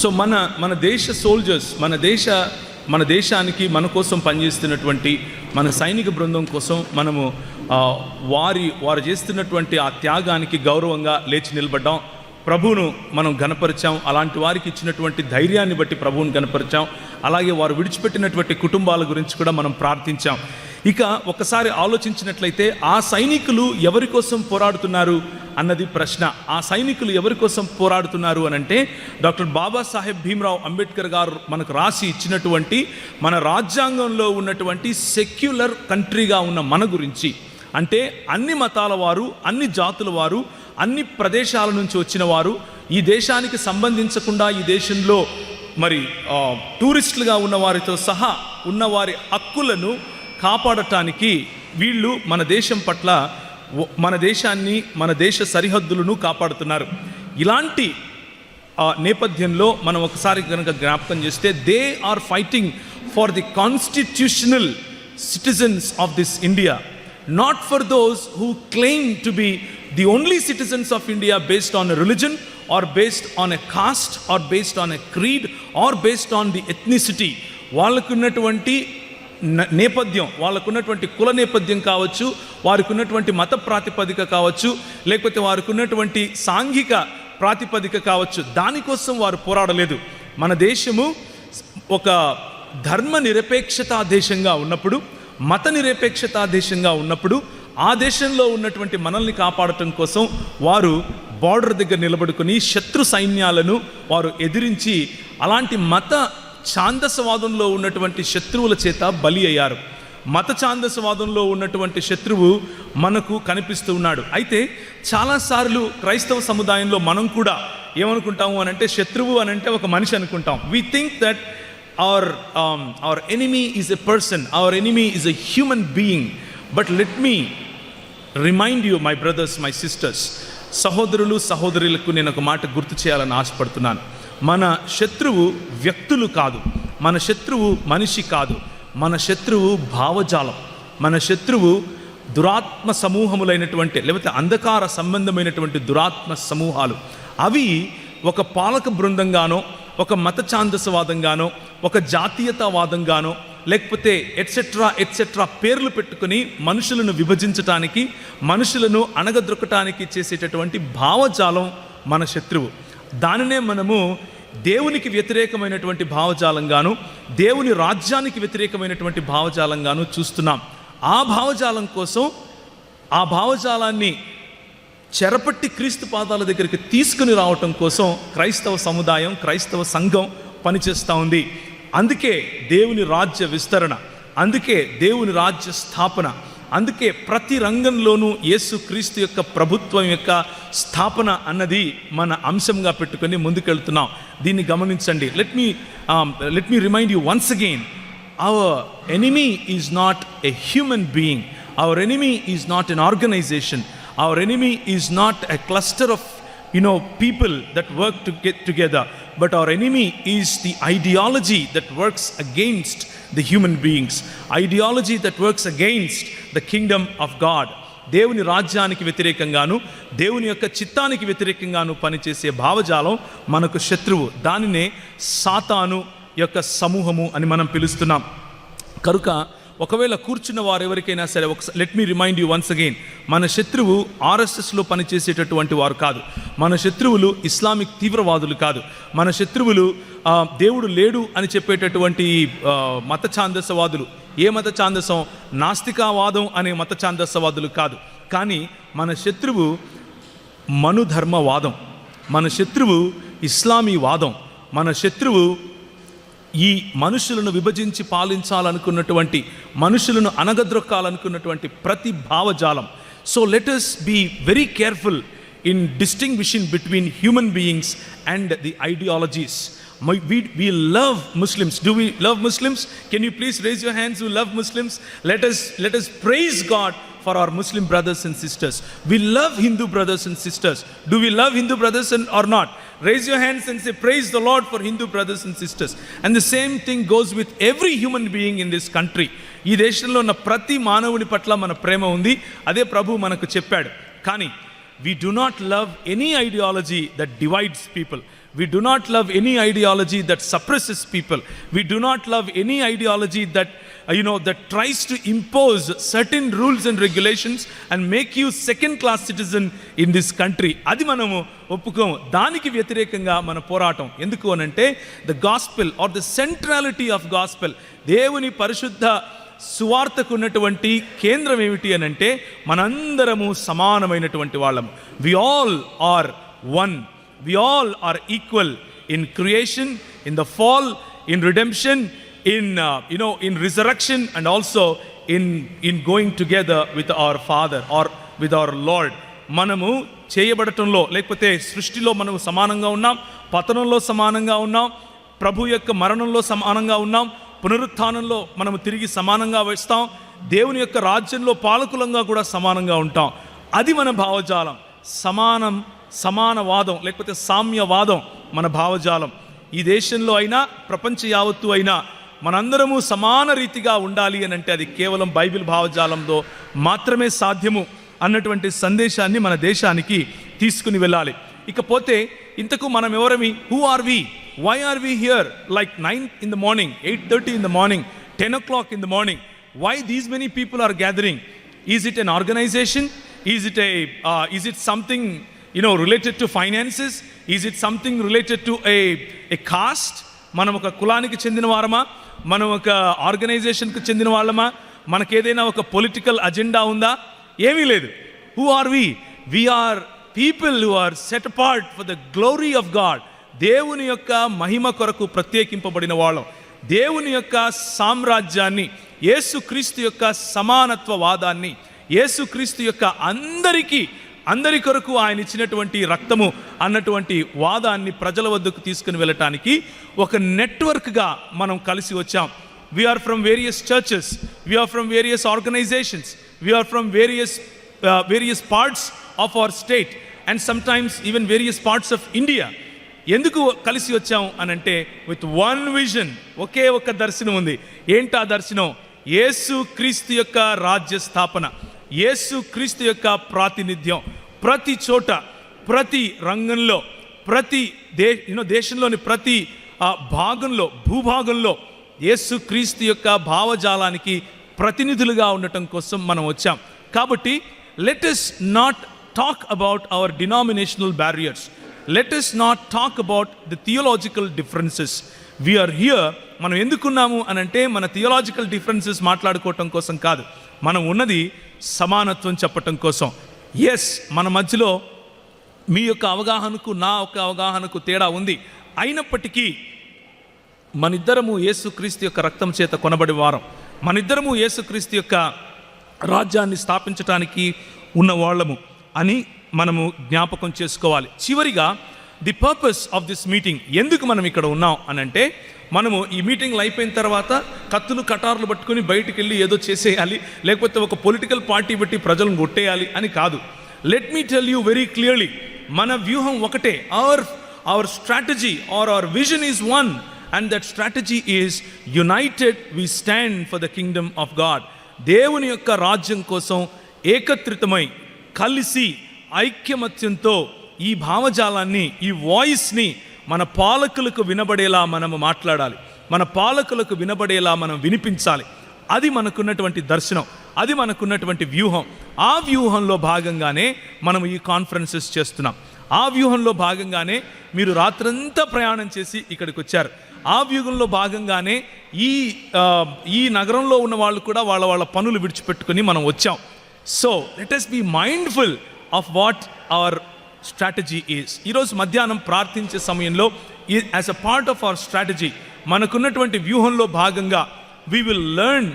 So మన మన దేశ సోల్జర్స్ మన దేశ మన దేశానికి మన కోసం పనిచేస్తున్నటువంటి మన సైనిక బృందం కోసం మనము వారి వారు చేస్తున్నటువంటి ఆ త్యాగానికి గౌరవంగా లేచి నిలబడ్డాం. ప్రభువును మనం గనపరిచాం అలాంటి వారికి ఇచ్చినటువంటి ధైర్యాన్ని బట్టి ప్రభువును గనపరిచాం అలాగే వారు విడిచిపెట్టినటువంటి కుటుంబాల గురించి కూడా మనం ప్రార్థించాం. ఇక ఒకసారి ఆలోచించినట్లయితే ఆ సైనికులు ఎవరి కోసం పోరాడుతున్నారు అన్నది ప్రశ్న. ఆ సైనికులు ఎవరి కోసం పోరాడుతున్నారు అని అంటే డాక్టర్ బాబాసాహెబ్ భీమ్రావ్ అంబేద్కర్ గారు మనకు రాసి ఇచ్చినటువంటి మన రాజ్యాంగంలో ఉన్నటువంటి సెక్యులర్ కంట్రీగా ఉన్న మన గురించి. అంటే అన్ని మతాల వారు అన్ని జాతుల వారు అన్ని ప్రదేశాల నుంచి వచ్చిన వారు ఈ దేశానికి సంబంధించకుండా ఈ దేశంలో మరి టూరిస్టులుగా ఉన్న వారితో సహా ఉన్నవారి హక్కులను కాపాడటానికి వీళ్ళు మన దేశం పట్ల మన దేశాన్ని మన దేశ సరిహద్దులను కాపాడుతున్నారు. ఇలాంటి నేపథ్యంలో మనం ఒకసారి కనుక జ్ఞాపకం చేస్తే they are fighting for the constitutional citizens of this India. Not for those who claim to be the only citizens of India based on a religion or based on a caste or based on a creed or based on the ethnicity వాళ్ళకున్నటువంటి నేపథ్యం వాళ్ళకున్నటువంటి కుల నేపథ్యం కావచ్చు వారికి ఉన్నటువంటి మత ప్రాతిపదిక కావచ్చు లేకపోతే వారికి ఉన్నటువంటి సాంఘిక ప్రాతిపదిక కావచ్చు దానికోసం వారు పోరాడలేదు. మన దేశము ఒక ధర్మ నిరపేక్షతా దేశంగా ఉన్నప్పుడు మత నిరపేక్షతా దేశంగా ఉన్నప్పుడు ఆ దేశంలో ఉన్నటువంటి మనల్ని కాపాడటం కోసం వారు బార్డర్ దగ్గర నిలబడుకుని శత్రు సైన్యాలను వారు ఎదిరించి అలాంటి మత ఛాందసవాదంలో ఉన్నటువంటి శత్రువుల చేత బలి అయ్యారు. మత ఛాందసవాదంలో ఉన్నటువంటి శత్రువు మనకు కనిపిస్తూ ఉన్నాడు. అయితే చాలాసార్లు క్రైస్తవ సముదాయంలో మనం కూడా ఏమనుకుంటాము అని అంటే శత్రువు అని అంటే ఒక మనిషి అనుకుంటాం. We think that our our enemy is a person our enemy is a human being but let me remind you my brothers my sisters సహోదరులు సహోదరులకు నేను ఒక మాట గుర్తు చేయాలని ఆశపడుతున్నాను. మన శత్రువు వ్యక్తులు కాదు. మన శత్రువు మనిషి కాదు. మన శత్రువు భావజాలం. మన శత్రువు దురాత్మ సమూహములైనటువంటి లేకపోతే అంధకార సంబంధమైనటువంటి దురాత్మ సమూహాలు. అవి ఒక పాలక బృందంగానో ఒక మత ఛాందసవాదంగానో ఒక జాతీయతావాదంగానో లేకపోతే ఎట్సెట్రా ఎట్సెట్రా పేర్లు పెట్టుకుని మనుషులను విభజించటానికి మనుషులను అణగద్రొక్కటానికి చేసేటటువంటి భావజాలం మన శత్రువు. దానినే మనము దేవునికి వ్యతిరేకమైనటువంటి భావజాలంగాను దేవుని రాజ్యానికి వ్యతిరేకమైనటువంటి భావజాలంగాను చూస్తున్నాం. ఆ భావజాలం కోసం ఆ భావజాలాన్ని చెరపట్టి క్రీస్తు పాదాల దగ్గరికి తీసుకుని రావటం కోసం క్రైస్తవ సముదాయం క్రైస్తవ సంఘం పనిచేస్తూ ఉంది. అందుకే దేవుని రాజ్య విస్తరణ అందుకే దేవుని రాజ్య స్థాపన అందుకే ప్రతి రంగంలోనూ యేసు క్రీస్తు యొక్క ప్రభుత్వం యొక్క స్థాపన అన్నది మన అంశంగా పెట్టుకొని ముందుకెళ్తున్నాం. దీన్ని గమనించండి. Let me let me remind you once again our enemy is not a human being our enemy is not an organisation our enemy is not a cluster of you know people that work to get together but our enemy is the ideology that works against the human beings ideology that works against the kingdom of God దేవుని రాజ్యానికి వ్యతిరేకంగాను దేవుని యొక్క చిత్తానికి వ్యతిరేకంగాను పనిచేసే భావజాలం మనకు శత్రువు. దానినే సాతాను యొక్క సమూహము అని మనం పిలుస్తున్నాం. కనుక ఒకవేళ కూర్చున్న వారు ఎవరికైనా సరే ఒకసారి let me remind you once again మన శత్రువు ఆర్ఎస్ఎస్లో పనిచేసేటటువంటి వారు కాదు. మన శత్రువులు ఇస్లామిక్ తీవ్రవాదులు కాదు. మన శత్రువులు దేవుడు లేడు అని చెప్పేటటువంటి మత ఛాందసవాదులు ఏ మత ఛాందసం నాస్తికావాదం అనే మత ఛాందసవాదులు కాదు. కానీ మన శత్రువు మనుధర్మవాదం. మన శత్రువు ఇస్లామీ వాదం మన శత్రువు ఈ మనుషులను విభజించి పాలించాలనుకున్నటువంటి మనుషులను అనగద్రొక్కాలనుకున్నటువంటి ప్రతి భావజాలం so let's be very careful in distinguishing between human beings and the ideologies my we we love Muslims do we love Muslims can you please raise your hands you love Muslims let's let's praise God for our Muslim brothers and sisters. We love Hindu brothers and sisters. Do we love Hindu brothers and, or not raise your hands and say praise the Lord for Hindu brothers and sisters and the same thing goes with every human being in this country ఈ దేశంలో ఉన్న ప్రతి మానవుని పట్ల మన ప్రేమ ఉంది. అదే ప్రభు మనకు చెప్పాడు. కానీ we do not love any ideology that divides people we do not love any ideology that suppresses people we do not love any ideology that you know that tries to impose certain rules and regulations and make you second class citizen in this country అది మనము ఒప్పుకోము. దానికి వ్యతిరేకంగా మన పోరాటం. ఎందుకు అని అంటే the gospel or the centrality of gospel దేవుని పరిశుద్ధ సువార్తకు ఉన్నటువంటి కేంద్రం ఏమిటి అని అంటే మనందరము సమానమైనటువంటి వాళ్ళము. We all are one we all are equal in creation in the fall in redemption in you know in resurrection and also in in going together with our father or with our Lord మనము చేయబడటంలో లేకపోతే సృష్టిలో మనము సమానంగా ఉన్నాం పతనంలో సమానంగా ఉన్నాం ప్రభు యొక్క మరణంలో సమానంగా ఉన్నాం పునరుత్థానంలో మనము తిరిగి సమానంగా వస్తాం దేవుని యొక్క రాజ్యంలో పాలకులంగా కూడా సమానంగా ఉంటాం. అది మన భావజాలం. సమానం సమానవాదం లేకపోతే సామ్యవాదం మన భావజాలం. ఈ దేశంలో అయినా ప్రపంచ యావత్తు అయినా మనందరము సమాన రీతిగా ఉండాలి అని అంటే అది కేవలం బైబిల్ భావజాలంతో మాత్రమే సాధ్యము అన్నటువంటి సందేశాన్ని మన దేశానికి తీసుకుని వెళ్ళాలి. ఇకపోతే ఇంతకు మనం ఎవరమి? Who are we why are we here like nine in the morning eight thirty in the morning ten o'clock in the morning why these many people are gathering is it an organisation is it a is it something you know related to finances is it something related to a a caste? మనం ఒక కులానికి చెందిన వారమా? మనం ఒక ఆర్గనైజేషన్కి చెందిన వాళ్ళమా? మనకేదైనా ఒక political agenda ఉందా? ఏమీ లేదు. Who are we we're people who are set apart for the glory of God దేవుని యొక్క మహిమ కొరకు ప్రత్యేకింపబడిన వాళ్ళం. దేవుని యొక్క సామ్రాజ్యాన్ని యేసుక్రీస్తు యొక్క సమానత్వ వాదాన్ని యేసుక్రీస్తు యొక్క అందరికీ అందరి కొరకు ఆయన ఇచ్చినటువంటి రక్తము అన్నటువంటి వాదాన్ని ప్రజల వద్దకు తీసుకుని వెళ్ళటానికి ఒక నెట్వర్క్గా మనం కలిసి వచ్చాం. We're from various churches we're from various organisations we're from various various parts of our state and sometimes even various parts of India ఎందుకు కలిసి వచ్చాం అని అంటే విత్ వన్ విజన్ ఒకే ఒక దర్శనం ఉంది. ఏంటి ఆ దర్శనం? యేసు క్రీస్తు యొక్క రాజ్య స్థాపన యేసు క్రీస్తు యొక్క ప్రాతినిధ్యం. ప్రతి చోట ప్రతి రంగంలో ప్రతి దే యూనో దేశంలోని ప్రతి ఆ, భాగంలో భూభాగంలో యేసు క్రీస్తు యొక్క భావజాలానికి ప్రతినిధులుగా ఉండటం కోసం మనం వచ్చాం. కాబట్టి let us not talk about our denominational barriers let us not talk about the theological differences we're here మనం ఎందుకున్నాము అని అంటే మన థియోలాజికల్ డిఫరెన్సెస్ మాట్లాడుకోవటం కోసం కాదు. మనం ఉన్నది సమానత్వం చెప్పటం కోసం. ఎస్ మన మధ్యలో మీ యొక్క అవగాహనకు నా యొక్క అవగాహనకు తేడా ఉంది. అయినప్పటికీ మనిద్దరము యేసుక్రీస్తు యొక్క రక్తం చేత కొనబడి వారం. మనిద్దరము యేసుక్రీస్తు యొక్క రాజ్యాన్ని స్థాపించటానికి ఉన్న వాళ్ళము అని మనము జ్ఞాపకం చేసుకోవాలి. చివరిగా the purpose of this meeting ఎందుకు మనం ఇక్కడ ఉన్నాం అని అంటే మనము ఈ మీటింగ్లు అయిపోయిన తర్వాత కత్తులు కటార్లు పట్టుకొని బయటికి వెళ్ళి ఏదో చేసేయాలి లేకపోతే ఒక పొలిటికల్ పార్టీ బట్టి ప్రజలను కొట్టేయాలి అని కాదు. Let me tell you very clearly మన వ్యూహం ఒకటే our our strategy or our vision is one and that strategy is united we stand for the kingdom of God దేవుని యొక్క రాజ్యం కోసం ఏకత్రితమై కలిసి ఐక్యమత్యంతో ఈ భావజాలాన్ని ఈ వాయిస్ని మన పాలకులకు వినబడేలా మనము మాట్లాడాలి. మన పాలకులకు వినబడేలా మనం వినిపించాలి. అది మనకున్నటువంటి దర్శనం. అది మనకున్నటువంటి వ్యూహం. ఆ వ్యూహంలో భాగంగానే మనం ఈ కాన్ఫరెన్సెస్ చేస్తున్నాం. ఆ వ్యూహంలో భాగంగానే మీరు రాత్రంతా ప్రయాణం చేసి ఇక్కడికి వచ్చారు ఆ వ్యూహంలో భాగంగానే ఈ ఈ నగరంలో ఉన్న వాళ్ళు కూడా వాళ్ళ వాళ్ళ పనులు విడిచిపెట్టుకొని మనం వచ్చాం. So let's be mindful of what our strategy is ఈరోజు మధ్యాహ్నం ప్రార్థించే సమయంలో as a part of our strategy మనకున్నటువంటి వ్యూహంలో భాగంగా we will learn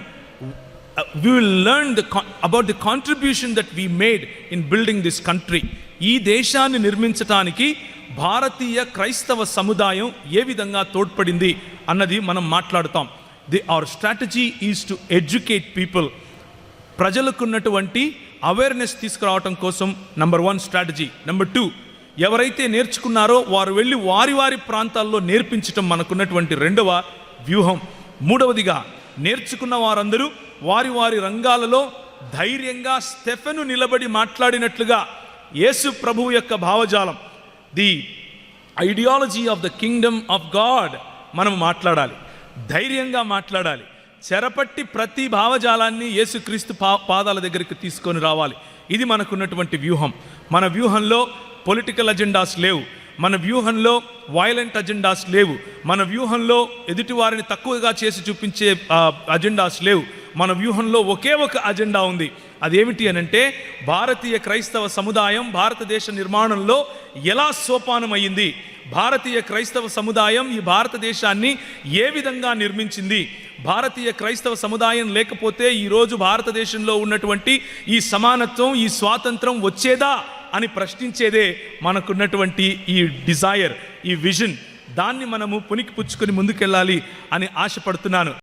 we will learn the about the contribution that we made in building this country ఈ దేశాన్ని నిర్మించటానికి భారతీయ క్రైస్తవ సముదాయం ఏ విధంగా తోడ్పడింది అన్నది మనం మాట్లాడుతాం. The our strategy is to educate people ప్రజలకున్నటువంటి awareness తీసుకురావటం కోసం number one strategy number two ఎవరైతే నేర్చుకున్నారో వారు వెళ్ళి వారి వారి ప్రాంతాల్లో నేర్పించటం మనకున్నటువంటి రెండవ వ్యూహం. మూడవదిగా నేర్చుకున్న వారందరూ వారి వారి రంగాలలో ధైర్యంగా స్టెఫెను నిలబడి మాట్లాడినట్లుగా యేసు ప్రభువు యొక్క భావజాలం. The ideology of the kingdom of God మనం మాట్లాడాలి. ధైర్యంగా మాట్లాడాలి. చెరపట్టి ప్రతి భావజాలాన్ని యేసుక్రీస్తు పా పాదాల దగ్గరికి తీసుకొని రావాలి. ఇది మనకున్నటువంటి వ్యూహం. మన వ్యూహంలో పొలిటికల్ అజెండాస్ లేవు. మన వ్యూహంలో వైలెంట్ అజెండాస్ లేవు. మన వ్యూహంలో ఎదుటివారిని తక్కువగా చేసి చూపించే అజెండాస్ లేవు. మన వ్యూహంలో ఒకే ఒక అజెండా ఉంది. అదేమిటి అనంటే భారతీయ క్రైస్తవ సముదాయం భారతదేశ నిర్మాణంలో ఎలా సోపానమైంది? భారతీయ క్రైస్తవ సముదాయం ఈ భారతదేశాన్ని ఏ విధంగా నిర్మించింది? భారతీయ క్రైస్తవ సముదాయం లేకపోతే ఈరోజు భారతదేశంలో ఉన్నటువంటి ఈ సమానత్వం ఈ స్వాతంత్రం వచ్చేదా అని ప్రశ్నించేదే మనకున్నటువంటి ఈ డిజైర్ ఈ విజన్. దాన్ని మనము పునికి పుచ్చుకొని ముందుకెళ్ళాలి అని ఆశపడుతున్నాను.